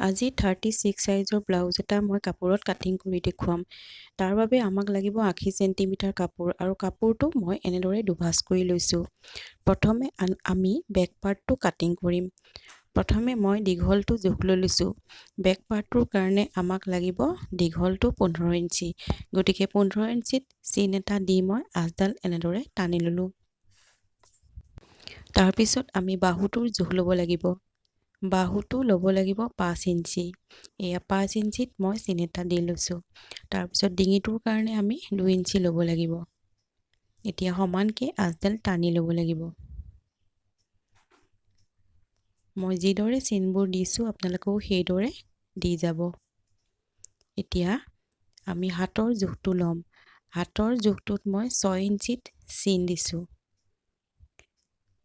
আজি thirty six চাইজৰ blouse এটা মই কাপোৰত কাটিং কৰি দেখুৱাম। তাৰ বাবে আমাক লাগিব আশী চেণ্টিমিটাৰ কাপোৰ আৰু কাপোৰটো মই এনেদৰে দুভাঁজ কৰি লৈছোঁ। প্ৰথমে আমি বেক পাৰ্টটো কাটিং কৰিম। প্ৰথমে মই দীঘলটো জোখ লৈ লৈছোঁ। বেক পাৰ্টটোৰ কাৰণে আমাক লাগিব দীঘলটো পোন্ধৰ ইঞ্চি। গতিকে পোন্ধৰ ইঞ্চিত চিন এটা দি মই আঁচডাল এনেদৰে টানি ল'লোঁ। তাৰপিছত আমি বাহুটোৰ জোখ ল'ব লাগিব। বাহুটো ল'ব লাগিব পাঁচ ইঞ্চি। এয়া পাঁচ ইঞ্চিত মই চিন এটা দি লৈছোঁ। তাৰপিছত ডিঙিটোৰ কাৰণে আমি দুই ইঞ্চি ল'ব লাগিব। এতিয়া সমানকৈ আঁচডাল টানি ল'ব লাগিব। মই যিদৰে চিনবোৰ দিছোঁ আপোনালোকেও সেইদৰে দি যাব। এতিয়া আমি হাতৰ জোখটো ল'ম। হাতৰ জোখটোত মই ছয় ইঞ্চিত চিন দিছোঁ।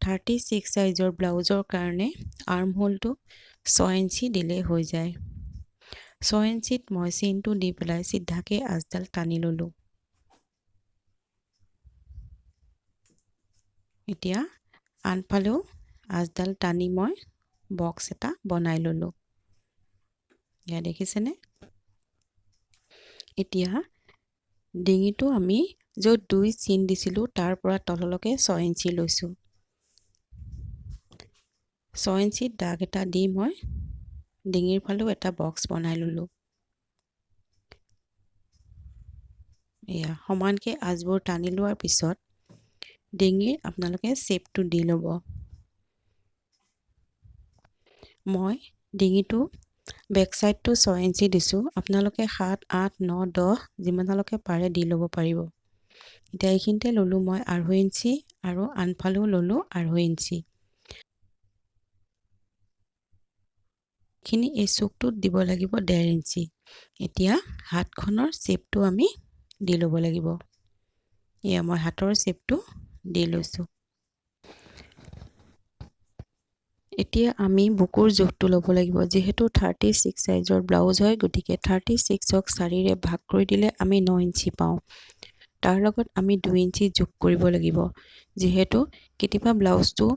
থাৰ্টি ছিক্স চাইজৰ ব্লাউজৰ কাৰণে আৰ্ম হোলটো ছয় ইঞ্চি দিলেই হৈ যায়। ছয় ইঞ্চিত মই চিনটো দি পেলাই চিধাকৈ আঁচডাল টানি ল'লোঁ। এতিয়া আনফালেও আঁচডাল টানি মই বক্স এটা বনাই ল'লোঁ। এয়া দেখিছেনে? এতিয়া ডিঙিটো আমি য'ত দুই চিন দিছিলোঁ, তাৰ পৰা তললৈকে ছয় ইঞ্চি লৈছোঁ। ছয় ইঞ্চিত দাগ এটা দি মই ডিঙিৰ ফালেও এটা বক্স বনাই ল'লোঁ। এয়া সমানকৈ আঁচবোৰ টানি লোৱাৰ পিছত ডিঙিৰ আপোনালোকে শ্বেপটো দি ল'ব। মই ডিঙিটো বেক চাইডটো ছয় ইঞ্চি দিছোঁ আপোনালোকে সাত আঠ ন দহ যিমানলৈকে পাৰে দি ল'ব পাৰিব। এতিয়া এইখিনিতে ল'লোঁ মই আঢ়ৈ ইঞ্চি আৰু আনফালেও ল'লোঁ আঢ়ৈ ইঞ্চি। খিনি এই চুকটোত দিব লাগিব ডেৰ ইঞ্চি। এতিয়া হাতখনৰ শ্বেপটো আমি দি ল'ব লাগিব। এয়া মই হাতৰ শ্বেপটো দি লৈছোঁ। এতিয়া আমি বুকুৰ জোখটো ল'ব লাগিব। যিহেতু থাৰ্টি ছিক্স চাইজৰ ব্লাউজ হয় গতিকে থাৰ্টি ছিক্সক চাৰিৰে ভাগ কৰি দিলে আমি ন ইঞ্চি পাওঁ। তাৰ লগত আমি দুই ইঞ্চি যোগ কৰিব লাগিব। যিহেতু কেতিয়াবা ব্লাউজটো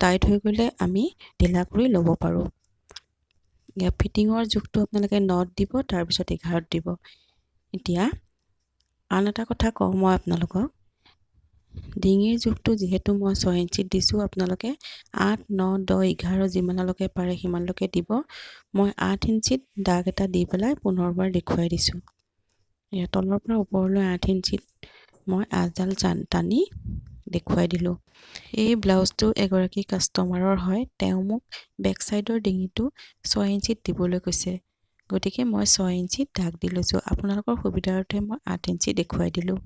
টাইট হৈ গ'লে আমি ঢিলা কৰি ল'ব পাৰোঁ। ফিটিঙৰ জোখটো আপোনালোকে নট দিব তাৰপিছত এঘাৰত দিব। এতিয়া আন এটা কথা কওঁ মই আপোনালোকক। ডিঙিৰ জোখটো যিহেতু মই ছয় ইঞ্চিত দিছোঁ আপোনালোকে আঠ ন দহ এঘাৰ যিমানলৈকে পাৰে সিমানলৈকে দিব। মই আঠ ইঞ্চিত দাগ এটা দি পেলাই পুনৰবাৰ দেখুৱাই দিছোঁ। ইয়াৰ তলৰ পৰা ওপৰলৈ আঠ ইঞ্চিত মই আঁচডাল টানি দেখুৱাই দিলোঁ। এই ব্লাউজটো এগৰাকী কাষ্টমাৰৰ হয়। তেওঁ মোক বেক চাইডৰ ডিঙিটো ছয় ইঞ্চিত দিবলৈ কৈছে। গতিকে মই ছয় ইঞ্চিত দাগ দি লৈছোঁ। আপোনালোকৰ সুবিধাৰ্থে মই আঠ ইঞ্চি দেখুৱাই দিলোঁ।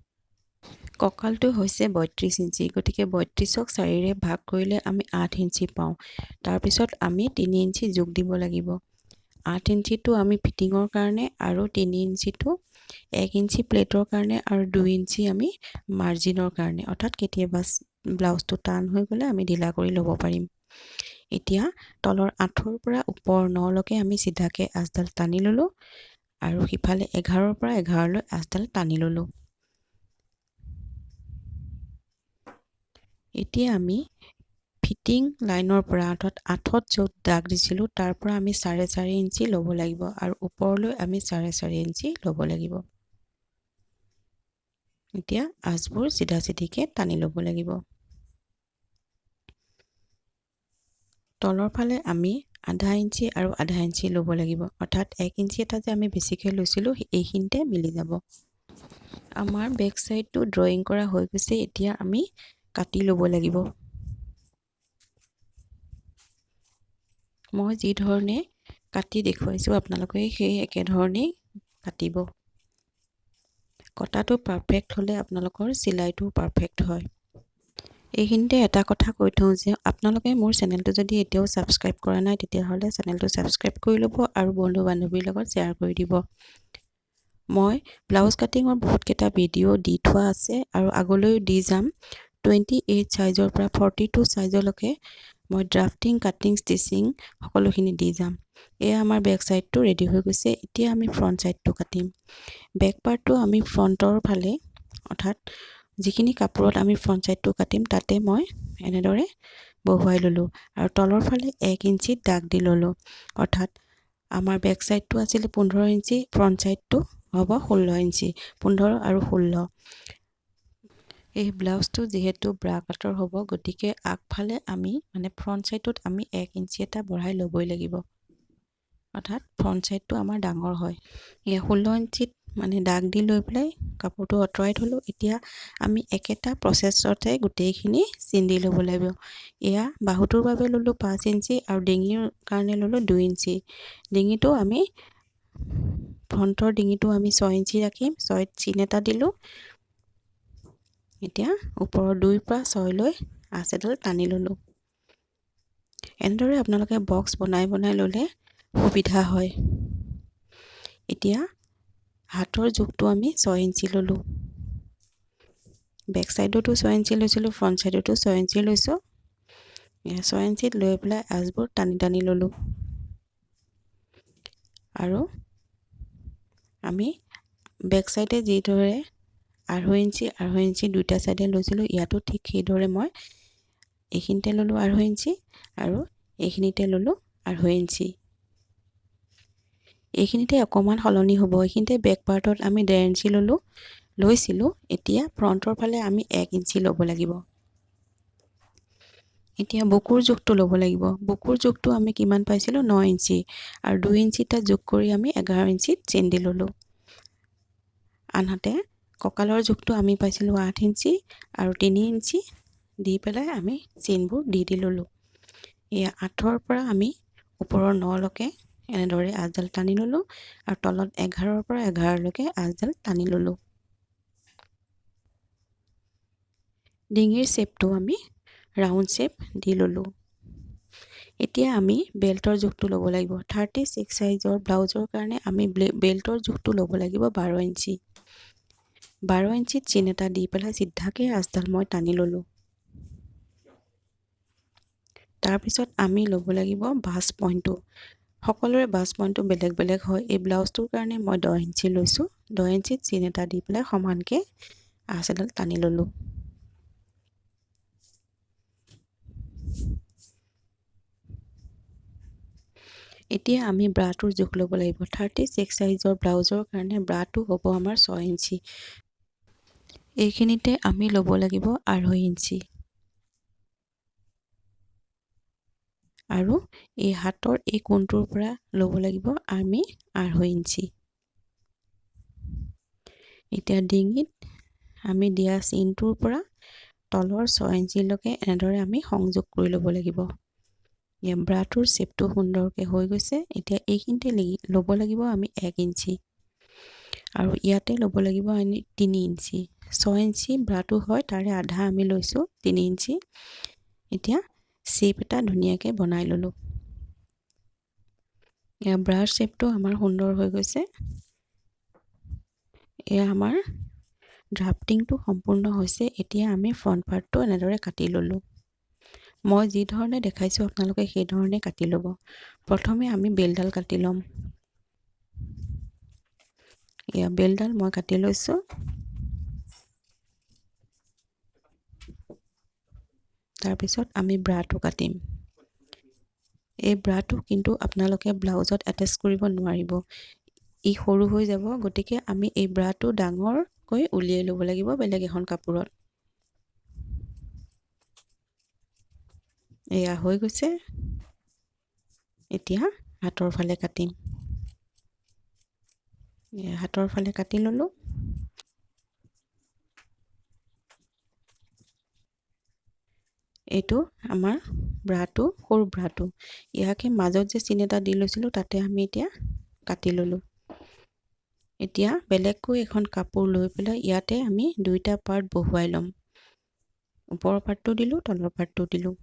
কঁকালটো হৈছে বত্ৰিছ ইঞ্চি। গতিকে বত্ৰিছক চাৰিৰে ভাগ কৰিলে আমি আঠ ইঞ্চি পাওঁ। তাৰপিছত আমি তিনি ইঞ্চি যোগ দিব লাগিব। আঠ ইঞ্চিটো আমি ফিটিঙৰ কাৰণে আৰু তিনি ইঞ্চিটো এক ইঞ্চি প্লেটৰ কাৰণে আৰু দুই ইঞ্চি আমি মাৰ্জিনৰ কাৰণে। অৰ্থাৎ কেতিয়াবা ব্লাউজটো টান হৈ গ'লে আমি ঢিলা কৰি ল'ব পাৰিম। এতিয়া তলৰ আঁঠৰ পৰা ওপৰ নলৈকে আমি চিধাকৈ আঁচডাল টানি ল'লোঁ আৰু সিফালে এঘাৰৰ পৰা এঘাৰলৈ আঁচডাল টানি ল'লোঁ। এতিয়া আমি ফিটিং লাইনৰ পৰা অৰ্থাৎ আঠত য'ত দাগ দিছিলোঁ তাৰ পৰা আমি চাৰে চাৰি ইঞ্চি ল'ব লাগিব আৰু ওপৰলৈ আমি চাৰে চাৰি ইঞ্চি ল'ব লাগিব। এতিয়া আঁচবোৰ চিধা চিধিকৈ টানি ল'ব লাগিব। তলৰ ফালে আমি আধা ইঞ্চি আৰু আধা ইঞ্চি ল'ব লাগিব অৰ্থাৎ এক ইঞ্চি এটা যে আমি বেছিকৈ লৈছিলোঁ এইখিনিতে মিলি যাব। আমাৰ বেক চাইডটো ড্ৰয়িং কৰা হৈ গৈছে এতিয়া আমি কাটি ল'ব লাগিব। মই যি ধৰণে কাটি দেখুৱাইছোঁ আপোনালোকে সেই একেধৰণেই কাটিব। কটাটো পাৰফেক্ট হ'লে আপোনালোকৰ চিলাইটো পাৰফেক্ট হয়। এইখিনিতে এটা কথা কৈ থওঁ যে আপোনালোকে মোৰ চেনেলটো যদি এতিয়াও ছাবস্ক্ৰাইব কৰা নাই তেতিয়াহ'লে চেনেলটো ছাবস্ক্ৰাইব কৰি ল'ব আৰু বন্ধু বান্ধৱীৰ লগত শ্বেয়াৰ কৰি দিব। মই ব্লাউজ কাটিঙৰ বহুতকেইটা ভিডিঅ' দি থোৱা আছে আৰু আগলৈও দি যাম। টুৱেণ্টি এইট চাইজৰ পৰা ফৰ্টি টু চাইজলৈকে মই ড্ৰাফটিং কাটিং ষ্টিচিং সকলোখিনি দি যাম। এয়া আমাৰ বেক চাইডটো ৰেডি হৈ গৈছে। এতিয়া আমি ফ্ৰণ্ট চাইডটো কাটিম। বেক পাৰ্টটো আমি ফ্ৰণ্টৰ ফালে অৰ্থাৎ যিখিনি কাপোৰত আমি ফ্ৰণ্ট চাইডটো কাটিম তাতে মই এনেদৰে বহুৱাই ল'লোঁ। আৰু তলৰ ফালে এক ইঞ্চিত দাগ দি ল'লোঁ। অৰ্থাৎ আমাৰ বেক চাইডটো আছিলে পোন্ধৰ ইঞ্চি ফ্ৰণ্ট ছাইডটো হ'ব ষোল্ল ইঞ্চি পোন্ধৰ আৰু ষোল্ল। এই ব্লাউজটো যিহেতু ব্ৰা কাটৰ হ'ব গতিকে আগফালে আমি মানে ফ্ৰণ্ট ছাইডটোত আমি এক ইঞ্চি এটা বঢ়াই ল'বই লাগিব। অৰ্থাৎ ফ্ৰণ্ট ছাইডটো আমাৰ ডাঙৰ হয়। এয়া ষোল্ল ইঞ্চিত মানে দাগ দি লৈ পেলাই কাপোৰটো আঁতৰাই থ'লোঁ। এতিয়া আমি একেটা প্ৰচেছতে গোটেইখিনি চিন দি ল'ব লাগিব। এয়া বাহুটোৰ বাবে ল'লোঁ পাঁচ ইঞ্চি আৰু ডিঙিৰ কাৰণে ল'লোঁ দুই ইঞ্চি। ডিঙিটো আমি ফ্ৰণ্টৰ ডিঙিটো আমি ছয় ইঞ্চি ৰাখিম। ছয়ত চিন এটা দিলোঁ। এতিয়া ওপৰৰ দুইৰ পৰা ছয়লৈ আঁচ এডাল টানি ল'লোঁ। এনেদৰে আপোনালোকে বক্স বনাই বনাই ল'লে সুবিধা হয়। এতিয়া হাতৰ জোখটো আমি ছয় ইঞ্চি ল'লোঁ। বেক চাইডতো ছয় ইঞ্চি লৈছিলোঁ ফ্ৰণ্ট চাইডতো ছয় ইঞ্চি লৈছোঁ। ছয় ইঞ্চিত লৈ পেলাই আঁচবোৰ টানি টানি ল'লোঁ। আৰু আমি বেক চাইডে যিদৰে আঢ়ৈ ইঞ্চি আঢ়ৈ ইঞ্চি দুইটা চাইডে লৈছিলোঁ। ইয়াতো ঠিক সেইদৰে মই এইখিনিতে ল'লোঁ আঢ়ৈ ইঞ্চি আৰু এইখিনিতে ল'লোঁ আঢ়ৈ ইঞ্চি। এইখিনিতে অকণমান সলনি হ'ব। এইখিনিতে বেক পাৰ্টত আমি ডেৰ ইঞ্চি ল'লোঁ, লৈছিলোঁ। এতিয়া ফ্ৰণ্টৰ ফালে আমি এক ইঞ্চি ল'ব লাগিব। এতিয়া বুকুৰ জোখটো ল'ব লাগিব। বুকুৰ জোখটো আমি কিমান পাইছিলোঁ? ন ইঞ্চি। আৰু দুই ইঞ্চিটা যোগ কৰি আমি এঘাৰ ইঞ্চিত দি ল'লোঁ। আনহাতে কঁকালৰ জোখটো আমি পাইছিলোঁ আঠ ইঞ্চি আৰু তিনি ইঞ্চি। দি পেলাই আমি চেইনবোৰ দি দি ল'লোঁ। এয়া আঠৰ পৰা আমি ওপৰৰ নলৈকে এনেদৰে আঁচডাল টানি ল'লোঁ আৰু তলত এঘাৰৰ পৰা এঘাৰলৈকে আঁচডাল টানি ল'লোঁ। ডিঙিৰ শ্বেপটো আমি ৰাউণ্ড শ্বেপ দি ল'লোঁ। এতিয়া আমি বেল্টৰ জোখটো ল'ব লাগিব। থাৰ্টি ছিক্স চাইজৰ ব্লাউজৰ কাৰণে আমি বেল্টৰ জোখটো ল'ব লাগিব বাৰ ইঞ্চি। বাৰ ইঞ্চিত চিন এটা দি পেলাই চিধাকৈ আঁচডাল মই টানি ল'লোঁ। তাৰপিছত আমি ল'ব লাগিব বাছ পইণ্টটো। সকলোৰে বাছ পইণ্টটো বেলেগ বেলেগ হয়। এই ব্লাউজটোৰ কাৰণে মই দহ ইঞ্চি লৈছোঁ। দহ ইঞ্চিত চিন এটা দি পেলাই সমানকৈ আঁচ এডাল টানি ল'লোঁ। এতিয়া আমি ব্ৰাটোৰ জোখ ল'ব লাগিব। থাৰ্টি ছিক্স চাইজৰ ব্লাউজৰ কাৰণে ব্ৰাটো হ'ব আমাৰ ছয় ইঞ্চি। এইখিনিতে আমি ল'ব লাগিব আঢ়ৈ ইঞ্চি। আৰু এই হাতৰ এই কোণটোৰ পৰা ল'ব লাগিব আমি আঢ়ৈ ইঞ্চি। এতিয়া ডিঙিত আমি দিয়া চিনটোৰ পৰা তলৰ ছয় ইঞ্চিলৈকে এনেদৰে আমি সংযোগ কৰি ল'ব লাগিব। ব্ৰাটোৰ শ্বেপটো সুন্দৰকৈ হৈ গৈছে। এতিয়া এইখিনিতে ল'ব লাগিব আমি এক ইঞ্চি। আৰু ইয়াতে ল'ব লাগিব আমি তিনি ইঞ্চি। ছয় ইঞ্চি ব্ৰাটো হয় তাৰে আধা আমি লৈছোঁ তিনি ইঞ্চি। এতিয়া শ্বেপ এটা ধুনীয়াকৈ বনাই ল'লোঁ। এয়া ব্ৰাৰ শ্বেপটো আমাৰ সুন্দৰ হৈ গৈছে। এয়া আমাৰ ড্ৰাফটিংটো সম্পূৰ্ণ হৈছে এতিয়া আমি ফ্ৰণ্ট পাৰ্টটো এনেদৰে কাটি ল'লোঁ। মই যি ধৰণে দেখাইছোঁ আপোনালোকে সেই ধৰণে কাটি ল'ব। প্ৰথমে আমি বেলডাল কাটি ল'ম। এয়া বেলডাল মই কাটি লৈছোঁ। তাৰপিছত আমি ব্ৰাটো কাটিম। এই ব্ৰাটো কিন্তু আপোনালোকে ব্লাউজত এটেচ কৰিব নোৱাৰিব। ই সৰু হৈ যাব গতিকে আমি এই ব্ৰাটো ডাঙৰকৈ উলিয়াই ল'ব লাগিব বেলেগ এখন কাপোৰত। এয়া হৈ গৈছে। এতিয়া হাতৰ ফালে কাটিম। হাতৰ ফালে কাটি ল'লোঁ। এইটো আমাৰ ব্ৰাটো সৰু ব্ৰাটো। ইয়াকে মাজত যে চিন এটা দি লৈছিলোঁ তাতে আমি এতিয়া কাটি ল'লোঁ। এতিয়া বেলেগকৈ এখন কাপোৰ লৈ পেলাই ইয়াতে আমি দুইটা পাৰ্ট বহুৱাই ল'ম। ওপৰৰ পাৰ্টটো দিলোঁ তলৰ পাৰ্টটো দিলোঁ।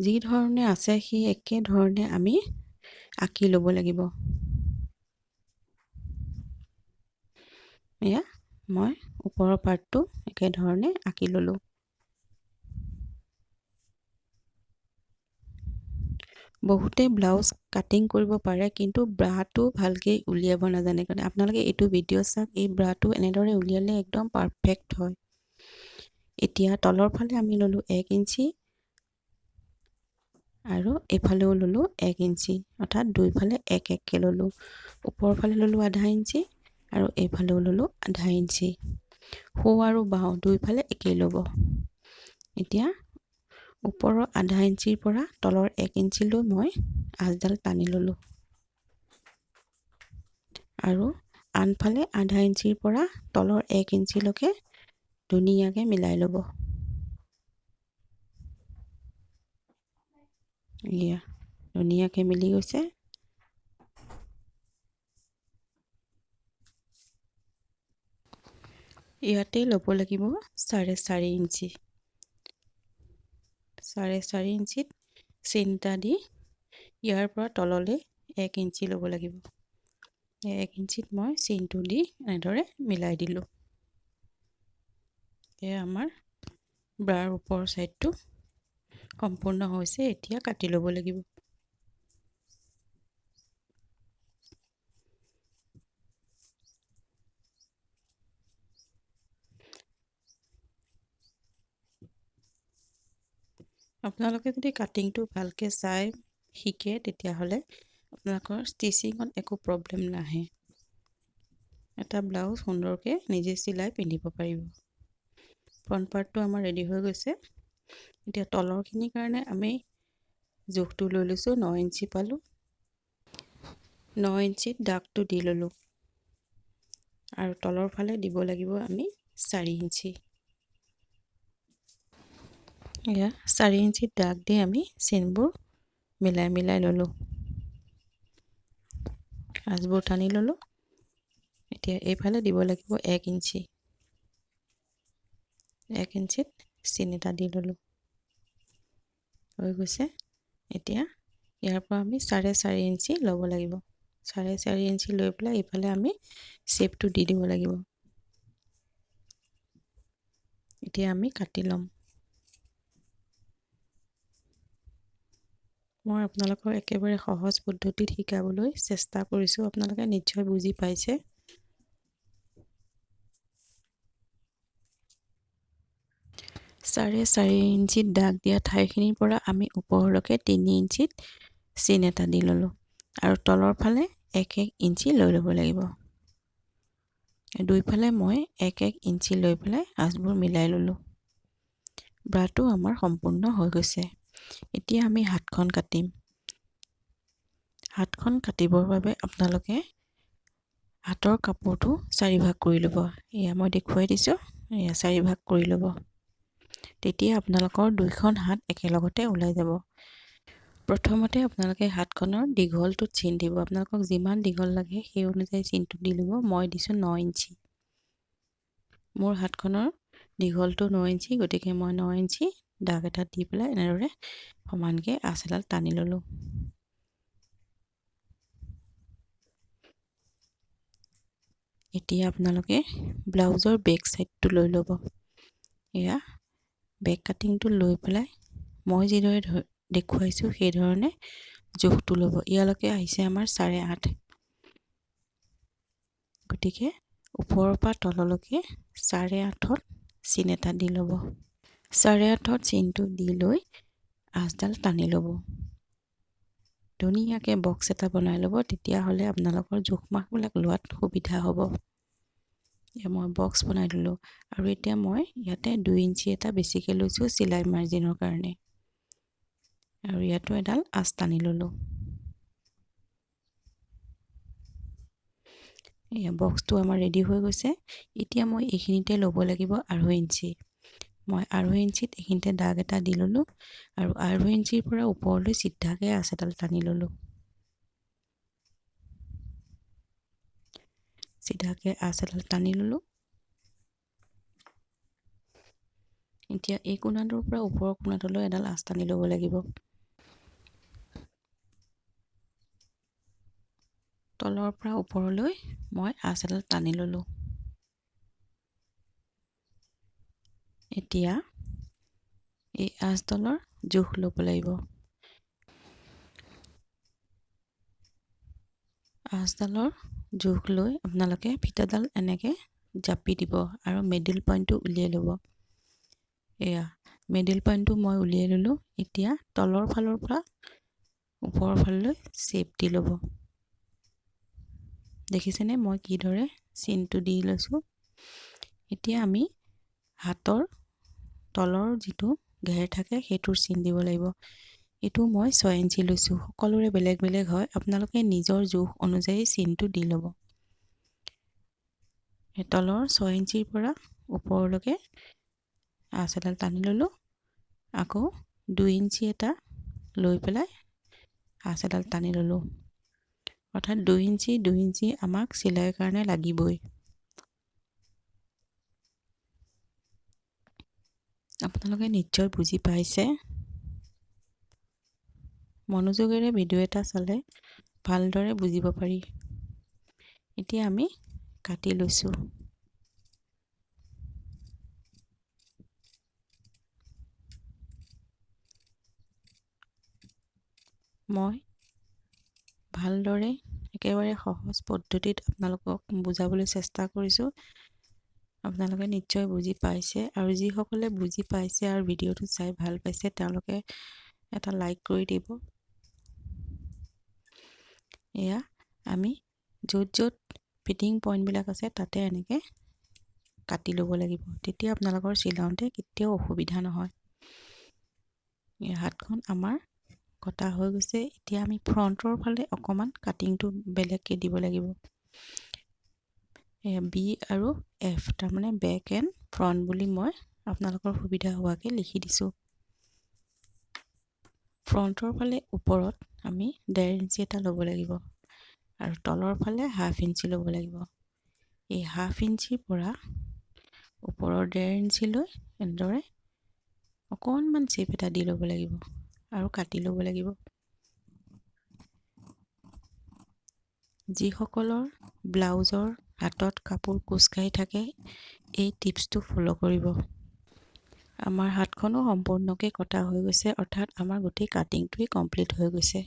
যি ধৰণে আছে সেই একেধৰণে আমি আঁকি ল'ব লাগিব। এয়া মই ওপৰৰ পাৰ্টটো একেধৰণে আঁকি ল'লোঁ। বহুতে ব্লাউজ কাটিং কৰিব পাৰে কিন্তু ব্ৰাটো ভালকৈ উলিয়াব নাজানে। কাৰণে আপোনালোকে এইটো ভিডিঅ' চাওক এই ব্ৰাটো এনেদৰে উলিয়ালে একদম পাৰফেক্ট হয়। এতিয়া তলৰ ফালে আমি ল'লোঁ এক ইঞ্চি আৰু এইফালেও ল'লোঁ এক ইঞ্চি অৰ্থাৎ দুইফালে এক এককৈ ল'লোঁ। ওপৰৰ ফালে ল'লোঁ আধা ইঞ্চি আৰু এইফালেও ল'লোঁ আধা ইঞ্চি। সোঁ আৰু বাওঁ দুইফালে একেই ল'ব। এতিয়া ওপৰৰ আধা ইঞ্চিৰ পৰা তলৰ এক ইঞ্চিলৈ মই আঁচডাল টানি ল'লোঁ। আৰু আনফালে আধা ইঞ্চিৰ পৰা তলৰ এক ইঞ্চিলৈকে ধুনীয়াকৈ মিলাই ল'ব। এয়া ধুনীয়াকৈ মিলি গৈছে। ইয়াতে ল'ব লাগিব চাৰে চাৰি ইঞ্চি। চাৰে চাৰি ইঞ্চিত চিন্তা দি ইয়াৰ পৰা তললৈ এক ইঞ্চি ল'ব লাগিব। এক ইঞ্চিত মই চিনটো দি এনেদৰে মিলাই দিলোঁ। এয়া আমাৰ ব্ৰাৰ ওপৰৰ ছাইডটো সম্পূৰ্ণ হৈছে, এতিয়া কাটি ল'ব লাগিব। আপোনালোকে যদি কাটিংটো ভালকৈ চাই, শিকে, তেতিয়াহ'লে আপোনালোকৰ ষ্টিচিঙত একো প্ৰব্লেম নাহে। এটা ব্লাউজ সুন্দৰকৈ নিজে চিলাই পিন্ধিব পাৰিব। ফ্ৰণ্ট পাৰ্টটো আমাৰ ৰেডি হৈ গৈছে। এতিয়া তলৰখিনিৰ কাৰণে আমি জোখটো লৈ লৈছোঁ, ন ইঞ্চি পালোঁ। ন ইঞ্চিত দাগটো দি ল'লোঁ। আৰু তলৰ ফালে দিব লাগিব আমি চাৰি ইঞ্চি। এয়া চাৰি ইঞ্চিত দাগ দি আমি চেইনবোৰ মিলাই মিলাই ল'লোঁ। সাজবোৰ টানি ল'লোঁ। এতিয়া এইফালে দিব লাগিব এক ইঞ্চি। এক ইঞ্চিত চিন এটা দি ল'লোঁ। হৈ গৈছে। এতিয়া ইয়াৰ পৰা আমি চাৰে চাৰি ইঞ্চি ল'ব লাগিব। চাৰে চাৰি ইঞ্চি লৈ পেলাই এইফালে আমি শ্বেপটো দি দিব লাগিব। এতিয়া আমি কাটি ল'ম। মই আপোনালোকৰ একেবাৰে সহজ পদ্ধতিত শিকাবলৈ চেষ্টা কৰিছোঁ। আপোনালোকে নিশ্চয় বুজি পাইছে। চাৰে চাৰি ইঞ্চিত দাগ দিয়া ঠাইখিনিৰ পৰা আমি ওপৰলৈকে তিনি ইঞ্চিত চিন এটা দি ল'লোঁ আৰু তলৰ ফালে এক এক ইঞ্চি লৈ ল'ব লাগিব। দুইফালে মই এক এক ইঞ্চি লৈ পেলাই আঁচবোৰ মিলাই ল'লোঁ। ব্ৰাটো আমাৰ সম্পূৰ্ণ হৈ গৈছে। এতিয়া আমি হাতখন কাটিম। হাতখন কাটিবৰ বাবে আপোনালোকে হাতৰ কাপোৰটো চাৰিভাগ কৰি ল'ব। এয়া মই দেখুৱাই দিছোঁ এয়া চাৰিভাগ কৰি ল'ব। তেতিয়া আপোনালোকৰ দুইখন হাত একেলগতে ওলাই যাব। প্ৰথমতে আপোনালোকে হাতখনৰ দীঘলটোত চিন দিব। আপোনালোকক যিমান দীঘল লাগে সেই অনুযায়ী চিনটো দি ল'ব। মই দিছোঁ ন ইঞ্চি। মোৰ হাতখনৰ দীঘলটো ন ইঞ্চি গতিকে মই ন ইঞ্চি দাগ এটা দি পেলাই এনেদৰে সমানকৈ এডাল টানি ল'লোঁ এতিয়া আপোনালোকে ব্লাউজৰ বেক চাইডটো লৈ ল'ব এয়া বেক কাটিংটো লৈ পেলাই মই যিদৰে দেখুৱাইছোঁ সেইধৰণে জোখটো ল'ব ইয়ালৈকে আহিছে আমাৰ চাৰে আঠ গতিকে ওপৰৰ পৰা তললৈকে চাৰে আঠত চিন এটা দি ল'ব চাৰে আঠত চিনটো দি লৈ আঁচডাল টানি ল'ব ধুনীয়াকৈ বক্স এটা বনাই ল'ব তেতিয়াহ'লে আপোনালোকৰ জোখ মাখবিলাক লোৱাত সুবিধা হ'ব মই বক্স বনাই দিলোঁ আৰু এতিয়া মই ইয়াতে দুই ইঞ্চি এটা বেছিকৈ লৈছোঁ চিলাই মাৰ্জিনৰ কাৰণে আৰু ইয়াতো এডাল আঁচ টানি ল'লোঁ এয়া বক্সটো আমাৰ ৰেডি হৈ গৈছে এতিয়া মই এইখিনিতে ল'ব লাগিব আঢ়ৈ ইঞ্চি মই আঢ়ৈ ইঞ্চিত এইখিনিতে দাগ এটা দি ল'লোঁ আৰু আঢ়ৈ ইঞ্চিৰ পৰা ওপৰলৈ চিধাকৈ আঁচ এডাল টানি ল'লোঁ। চিধাকৈ আঁচ এডাল টানি ল'লোঁ। এতিয়া এই কোণাটোৰ পৰা ওপৰৰ কোণাটোলৈ এডাল আঁচ টানি ল'ব লাগিব। তলৰ পৰা ওপৰলৈ মই আঁচ এডাল টানি ল'লোঁ। এতিয়া এই আঁচডালৰ জোখ ল'ব লাগিব। আঁচডালৰ জোখ লৈ আপোনালোকে ফিটাডাল এনেকৈ জাপি দিব আৰু মিডিল পইণ্টটো উলিয়াই ল'ব। এয়া মিডিল পইণ্টটো মই উলিয়াই ল'লোঁ, এতিয়া তলৰ ফালৰ পৰা ওপৰৰ ফাললৈ চেপ দি ল'ব। দেখিছেনে মই কিদৰে চিনটো দি লৈছোঁ? এতিয়া আমি হাতৰ তলৰ যিটো ঘেৰ থাকে সেইটোৰ চিন দিব লাগিব। এইটো মই ছয় ইঞ্চি লৈছোঁ। সকলোৰে বেলেগ বেলেগ হয়। আপোনালোকে নিজৰ জোখ অনুযায়ী চিনটো দি ল'ব। তলৰ ছয় ইঞ্চিৰ পৰা ওপৰলৈকে আঁচ এডাল টানি ল'লোঁ। আকৌ দুই ইঞ্চি এটা লৈ পেলাই আঁচ এডাল টানি ল'লোঁ। অৰ্থাৎ দুই ইঞ্চি দুই ইঞ্চি আমাক চিলাইৰ কাৰণে লাগিবই। আপোনালোকে নিশ্চয় বুজি পাইছে। মনোযোগেৰে ভিডিঅ' এটা চালে ভালদৰে বুজিব পাৰি। এতিয়া আমি কাটি লৈছোঁ। মই ভালদৰে একেবাৰে সহজ পদ্ধতিত আপোনালোকক বুজাবলৈ চেষ্টা কৰিছোঁ। আপোনালোকে নিশ্চয় বুজি পাইছে আৰু যিসকলে বুজি পাইছে আৰু ভিডিঅ'টো চাই ভাল পাইছে তেওঁলোকে এটা লাইক কৰি দিব। এয়া আমি য'ত য'ত ফিটিং পইণ্টবিলাক আছে তাতে এনেকৈ কাটি ল'ব লাগিব। তেতিয়া আপোনালোকৰ চিলাওঁতে কেতিয়াও অসুবিধা নহয়। হাতখন আমাৰ কটা হৈ গৈছে। এতিয়া আমি ফ্ৰণ্টৰ ফালে অকণমান কাটিংটো বেলেগকৈ দিব লাগিব। বি আৰু এফ তাৰমানে বেক এণ্ড ফ্ৰণ্ট বুলি মই আপোনালোকৰ সুবিধা হোৱাকৈ লিখি দিছোঁ। ফ্ৰণ্টৰ ফালে ওপৰত আমি ডেৰ ইঞ্চি এটা ল'ব লাগিব আৰু তলৰ ফালে হাফ ইঞ্চি ল'ব লাগিব। এই হাফ ইঞ্চিৰ পৰা ওপৰৰ ডেৰ ইঞ্চিলৈ এনেদৰে অকণমান চেপ এটা দি ল'ব লাগিব আৰু কাটি ল'ব লাগিব। যিসকলৰ ব্লাউজৰ হাতত কাপোৰ কোচকাই থাকে এই টিপছটো ফ'ল' কৰিব। আমাৰ হাতখনো সম্পূৰ্ণকৈ কটা হৈ গৈছে অৰ্থাৎ আমাৰ গোটেই কাটিংটোৱেই কমপ্লিট হৈ গৈছে।